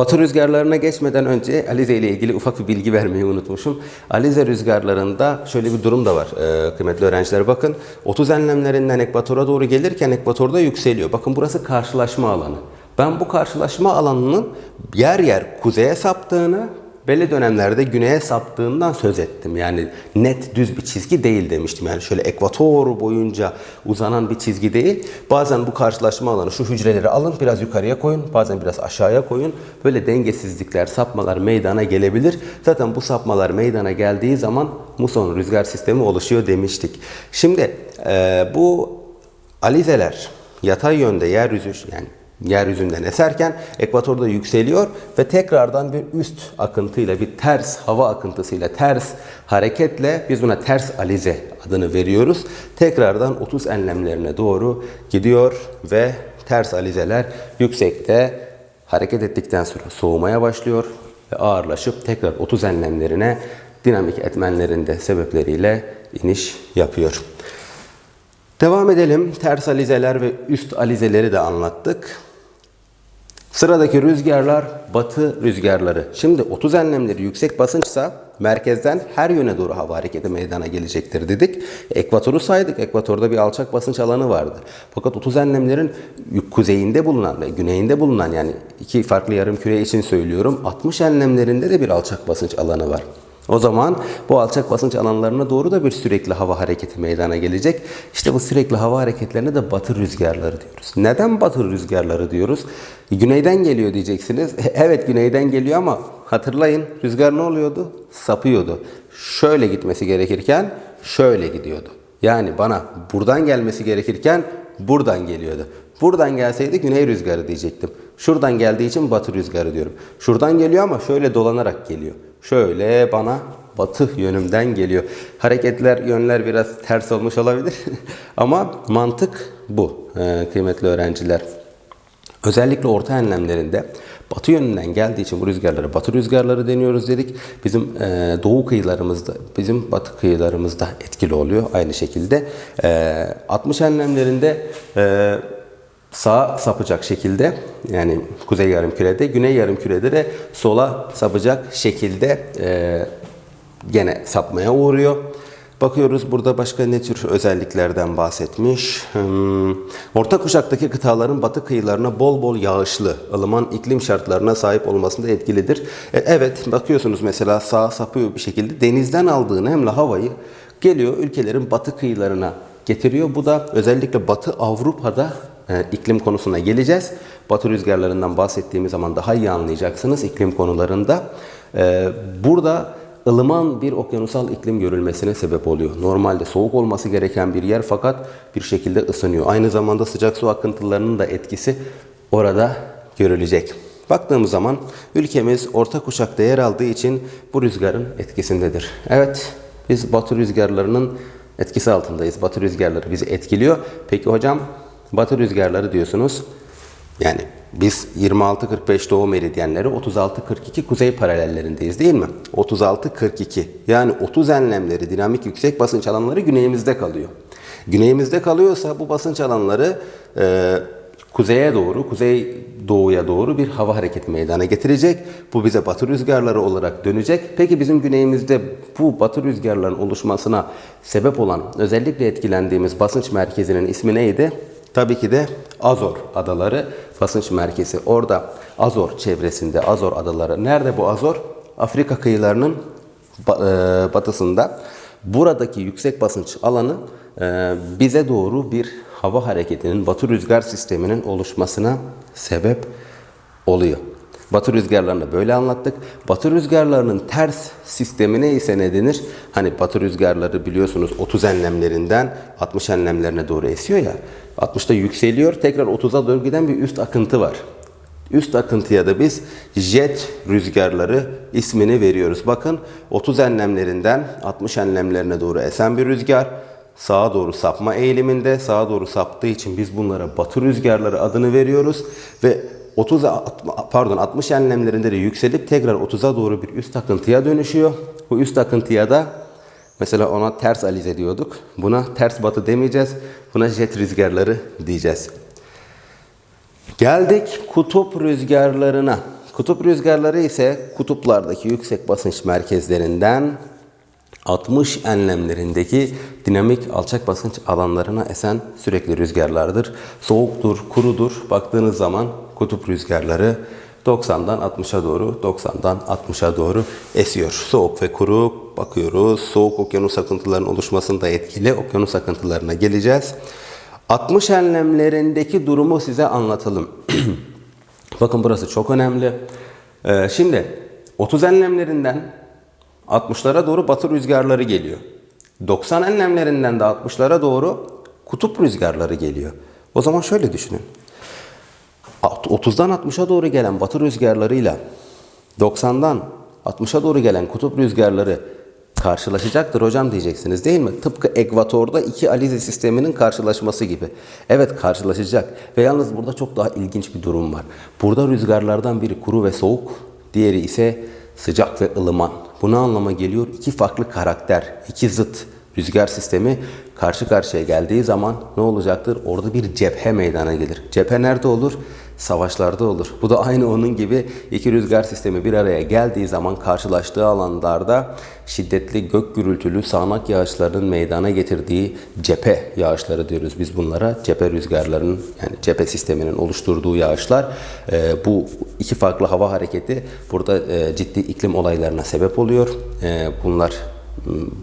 Batı rüzgarlarına geçmeden önce Alize ile ilgili ufak bir bilgi vermeyi unutmuşum. Alize rüzgarlarında şöyle bir durum da var e, kıymetli öğrenciler. Bakın 30 enlemlerinden ekvatora doğru gelirken ekvatorda yükseliyor. Bakın burası karşılaşma alanı. Ben bu karşılaşma alanının yer yer kuzeye saptığını, belli dönemlerde güneye saptığından söz ettim. Yani net düz bir çizgi değil demiştim. Yani şöyle ekvator boyunca uzanan bir çizgi değil. Bazen bu karşılaşma alanı şu hücreleri alın biraz yukarıya koyun. Bazen biraz aşağıya koyun. Böyle dengesizlikler, sapmalar meydana gelebilir. Zaten bu sapmalar meydana geldiği zaman muson rüzgar sistemi oluşuyor demiştik. Şimdi e, bu alizeler yatay yönde yeryüzü yani yeryüzünden eserken ekvatorda yükseliyor ve tekrardan bir üst akıntıyla bir ters hava akıntısıyla ters hareketle biz buna ters alize adını veriyoruz. Tekrardan 30 enlemlerine doğru gidiyor ve ters alizeler yüksekte hareket ettikten sonra soğumaya başlıyor ve ağırlaşıp tekrar 30 enlemlerine dinamik etmenlerinde sebepleriyle iniş yapıyor. Devam edelim. Ters alizeler ve üst alizeleri de anlattık. Sıradaki rüzgarlar batı rüzgarları. Şimdi 30 enlemleri yüksek basınçsa merkezden her yöne doğru hava hareketi meydana gelecektir dedik. Ekvatoru saydık. Ekvatorda bir alçak basınç alanı vardı. Fakat 30 enlemlerin kuzeyinde bulunan ve güneyinde bulunan yani iki farklı yarım küre için söylüyorum. 60 enlemlerinde de bir alçak basınç alanı var. O zaman bu alçak basınç alanlarına doğru da bir sürekli hava hareketi meydana gelecek. İşte bu sürekli hava hareketlerine de batı rüzgarları diyoruz. Neden batı rüzgarları diyoruz? Güneyden geliyor diyeceksiniz. Evet güneyden geliyor ama hatırlayın rüzgar ne oluyordu? Sapıyordu. Şöyle gitmesi gerekirken şöyle gidiyordu. Yani bana buradan gelmesi gerekirken buradan geliyordu. Buradan gelseydi güney rüzgarı diyecektim. Şuradan geldiği için batı rüzgarı diyorum. Şuradan geliyor ama şöyle dolanarak geliyor. Şöyle bana batı yönümden geliyor. Hareketler, yönler biraz ters olmuş olabilir. ama mantık bu e, kıymetli öğrenciler. Özellikle orta enlemlerinde batı yönünden geldiği için bu rüzgarlara batı rüzgarları deniyoruz dedik. Bizim e, doğu kıyılarımızda, bizim batı kıyılarımızda etkili oluyor aynı şekilde. E, 60 enlemlerinde e, sağa sapacak şekilde yani kuzey yarım kürede, güney yarım kürede de sola sapacak şekilde e, gene sapmaya uğruyor. Bakıyoruz burada başka ne tür özelliklerden bahsetmiş. Hmm, Orta kuşaktaki kıtaların batı kıyılarına bol bol yağışlı, ılıman iklim şartlarına sahip olmasında etkilidir. E, evet bakıyorsunuz mesela sağa sapıyor bir şekilde denizden aldığı nemli havayı geliyor ülkelerin batı kıyılarına getiriyor. Bu da özellikle Batı Avrupa'da e, iklim konusuna geleceğiz. Batı rüzgarlarından bahsettiğimiz zaman daha iyi anlayacaksınız iklim konularında. E, burada ılıman bir okyanusal iklim görülmesine sebep oluyor. Normalde soğuk olması gereken bir yer fakat bir şekilde ısınıyor. Aynı zamanda sıcak su akıntılarının da etkisi orada görülecek. Baktığımız zaman ülkemiz orta kuşakta yer aldığı için bu rüzgarın etkisindedir. Evet, biz batı rüzgarlarının etkisi altındayız. Batı rüzgarları bizi etkiliyor. Peki hocam batı rüzgarları diyorsunuz. Yani biz 26-45 doğu meridyenleri 36-42 kuzey paralellerindeyiz değil mi? 36-42 yani 30 enlemleri dinamik yüksek basınç alanları güneyimizde kalıyor. Güneyimizde kalıyorsa bu basınç alanları e, kuzeye doğru, kuzey doğuya doğru bir hava hareketi meydana getirecek. Bu bize batı rüzgarları olarak dönecek. Peki bizim güneyimizde bu batı rüzgarların oluşmasına sebep olan özellikle etkilendiğimiz basınç merkezinin ismi neydi? Tabii ki de Azor adaları basınç merkezi. Orada Azor çevresinde Azor adaları. Nerede bu Azor? Afrika kıyılarının e, batısında. Buradaki yüksek basınç alanı e, bize doğru bir hava hareketinin, batı rüzgar sisteminin oluşmasına sebep oluyor. Batı rüzgarlarını böyle anlattık. Batı rüzgarlarının ters sistemine ise ne denir? Hani batı rüzgarları biliyorsunuz 30 enlemlerinden 60 enlemlerine doğru esiyor ya. 60'ta yükseliyor. Tekrar 30'a doğru giden bir üst akıntı var. Üst akıntıya da biz jet rüzgarları ismini veriyoruz. Bakın 30 enlemlerinden 60 enlemlerine doğru esen bir rüzgar. Sağa doğru sapma eğiliminde. Sağa doğru saptığı için biz bunlara batı rüzgarları adını veriyoruz. Ve 30 pardon 60 enlemlerinde de yükselip tekrar 30'a doğru bir üst akıntıya dönüşüyor. Bu üst akıntıya da mesela ona ters alize diyorduk. Buna ters batı demeyeceğiz. Buna jet rüzgarları diyeceğiz. Geldik kutup rüzgarlarına. Kutup rüzgarları ise kutuplardaki yüksek basınç merkezlerinden 60 enlemlerindeki dinamik alçak basınç alanlarına esen sürekli rüzgarlardır. Soğuktur, kurudur. Baktığınız zaman kutup rüzgarları 90'dan 60'a doğru, 90'dan 60'a doğru esiyor. Soğuk ve kuru bakıyoruz. Soğuk okyanus akıntılarının oluşmasında etkili. Okyanus akıntılarına geleceğiz. 60 enlemlerindeki durumu size anlatalım. Bakın burası çok önemli. Ee, şimdi 30 enlemlerinden 60'lara doğru batı rüzgarları geliyor. 90 enlemlerinden de 60'lara doğru kutup rüzgarları geliyor. O zaman şöyle düşünün. 30'dan 60'a doğru gelen batı rüzgarlarıyla 90'dan 60'a doğru gelen kutup rüzgarları karşılaşacaktır hocam diyeceksiniz değil mi? Tıpkı ekvatorda iki alize sisteminin karşılaşması gibi. Evet karşılaşacak ve yalnız burada çok daha ilginç bir durum var. Burada rüzgarlardan biri kuru ve soğuk, diğeri ise sıcak ve ılıman. Bu ne anlama geliyor? İki farklı karakter, iki zıt rüzgar sistemi karşı karşıya geldiği zaman ne olacaktır? Orada bir cephe meydana gelir. Cephe nerede olur? Savaşlarda olur. Bu da aynı onun gibi iki rüzgar sistemi bir araya geldiği zaman karşılaştığı alanlarda şiddetli gök gürültülü sağanak yağışların meydana getirdiği cephe yağışları diyoruz biz bunlara. Cephe rüzgarlarının yani cephe sisteminin oluşturduğu yağışlar. Ee, bu iki farklı hava hareketi burada e, ciddi iklim olaylarına sebep oluyor. Ee, bunlar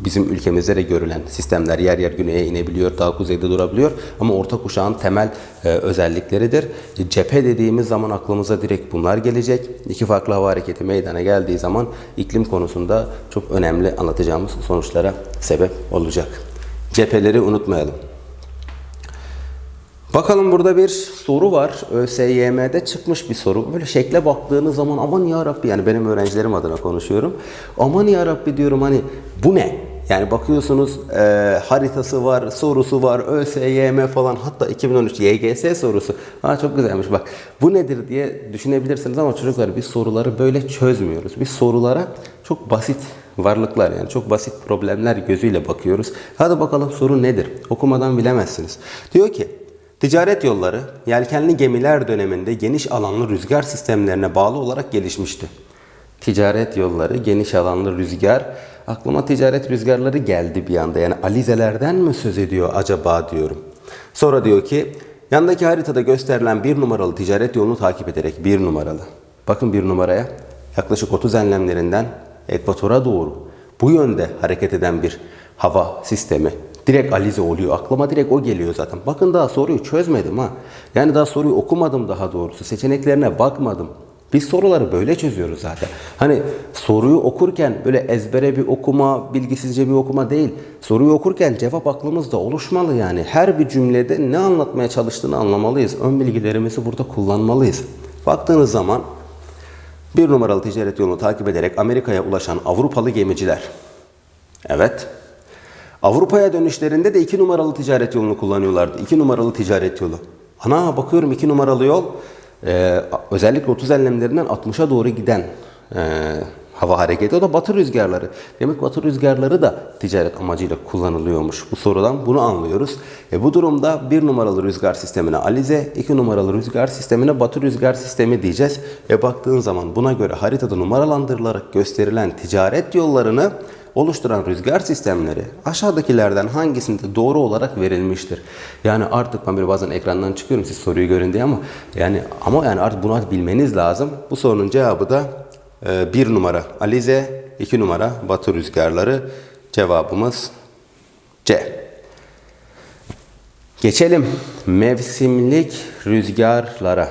bizim ülkemizde de görülen sistemler yer yer güneye inebiliyor, daha kuzeyde durabiliyor. Ama orta kuşağın temel e, özellikleridir. Cephe dediğimiz zaman aklımıza direkt bunlar gelecek. İki farklı hava hareketi meydana geldiği zaman iklim konusunda çok önemli anlatacağımız sonuçlara sebep olacak. Cepheleri unutmayalım. Bakalım burada bir soru var. ÖSYM'de çıkmış bir soru. Böyle şekle baktığınız zaman aman ya Rabbi yani benim öğrencilerim adına konuşuyorum. Aman ya Rabbi diyorum hani bu ne? Yani bakıyorsunuz e, haritası var, sorusu var, ÖSYM falan hatta 2013 YGS sorusu. Ha çok güzelmiş bak. Bu nedir diye düşünebilirsiniz ama çocuklar biz soruları böyle çözmüyoruz. Biz sorulara çok basit varlıklar yani çok basit problemler gözüyle bakıyoruz. Hadi bakalım soru nedir? Okumadan bilemezsiniz. Diyor ki Ticaret yolları yelkenli gemiler döneminde geniş alanlı rüzgar sistemlerine bağlı olarak gelişmişti. Ticaret yolları geniş alanlı rüzgar aklıma ticaret rüzgarları geldi bir anda. Yani alizelerden mi söz ediyor acaba diyorum. Sonra diyor ki yandaki haritada gösterilen bir numaralı ticaret yolunu takip ederek bir numaralı. Bakın bir numaraya yaklaşık 30 enlemlerinden ekvatora doğru bu yönde hareket eden bir hava sistemi direkt alize oluyor. Aklıma direkt o geliyor zaten. Bakın daha soruyu çözmedim ha. Yani daha soruyu okumadım daha doğrusu. Seçeneklerine bakmadım. Biz soruları böyle çözüyoruz zaten. Hani soruyu okurken böyle ezbere bir okuma, bilgisizce bir okuma değil. Soruyu okurken cevap aklımızda oluşmalı yani. Her bir cümlede ne anlatmaya çalıştığını anlamalıyız. Ön bilgilerimizi burada kullanmalıyız. Baktığınız zaman bir numaralı ticaret yolunu takip ederek Amerika'ya ulaşan Avrupalı gemiciler. Evet. Avrupa'ya dönüşlerinde de iki numaralı ticaret yolunu kullanıyorlardı. İki numaralı ticaret yolu. Ana bakıyorum iki numaralı yol e, özellikle 30 enlemlerinden 60'a doğru giden e, hava hareketi. O da batı rüzgarları. Demek batı rüzgarları da ticaret amacıyla kullanılıyormuş. Bu sorudan bunu anlıyoruz. E, bu durumda bir numaralı rüzgar sistemine alize, iki numaralı rüzgar sistemine batı rüzgar sistemi diyeceğiz. Ve baktığın zaman buna göre haritada numaralandırılarak gösterilen ticaret yollarını oluşturan rüzgar sistemleri aşağıdakilerden hangisinde doğru olarak verilmiştir? Yani artık ben böyle bazen ekrandan çıkıyorum siz soruyu görün diye ama yani ama yani artık bunu artık bilmeniz lazım. Bu sorunun cevabı da e, bir numara Alize, iki numara Batı rüzgarları. Cevabımız C. Geçelim mevsimlik rüzgarlara.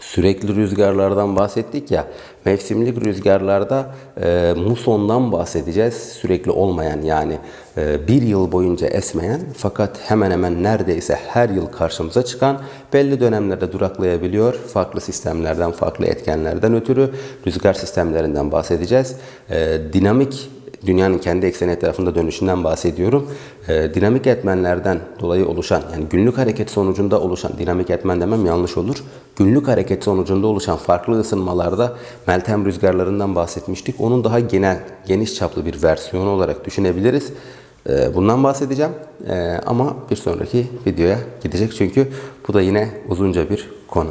Sürekli rüzgarlardan bahsettik ya. Mevsimlik rüzgarlarda e, musondan bahsedeceğiz. Sürekli olmayan yani e, bir yıl boyunca esmeyen fakat hemen hemen neredeyse her yıl karşımıza çıkan belli dönemlerde duraklayabiliyor. Farklı sistemlerden, farklı etkenlerden ötürü rüzgar sistemlerinden bahsedeceğiz. E, dinamik dünyanın kendi ekseni etrafında dönüşünden bahsediyorum. Ee, dinamik etmenlerden dolayı oluşan yani günlük hareket sonucunda oluşan dinamik etmen demem yanlış olur. Günlük hareket sonucunda oluşan farklı ısınmalarda Meltem rüzgarlarından bahsetmiştik. Onun daha genel, geniş çaplı bir versiyonu olarak düşünebiliriz. Ee, bundan bahsedeceğim ee, ama bir sonraki videoya gidecek çünkü bu da yine uzunca bir konu.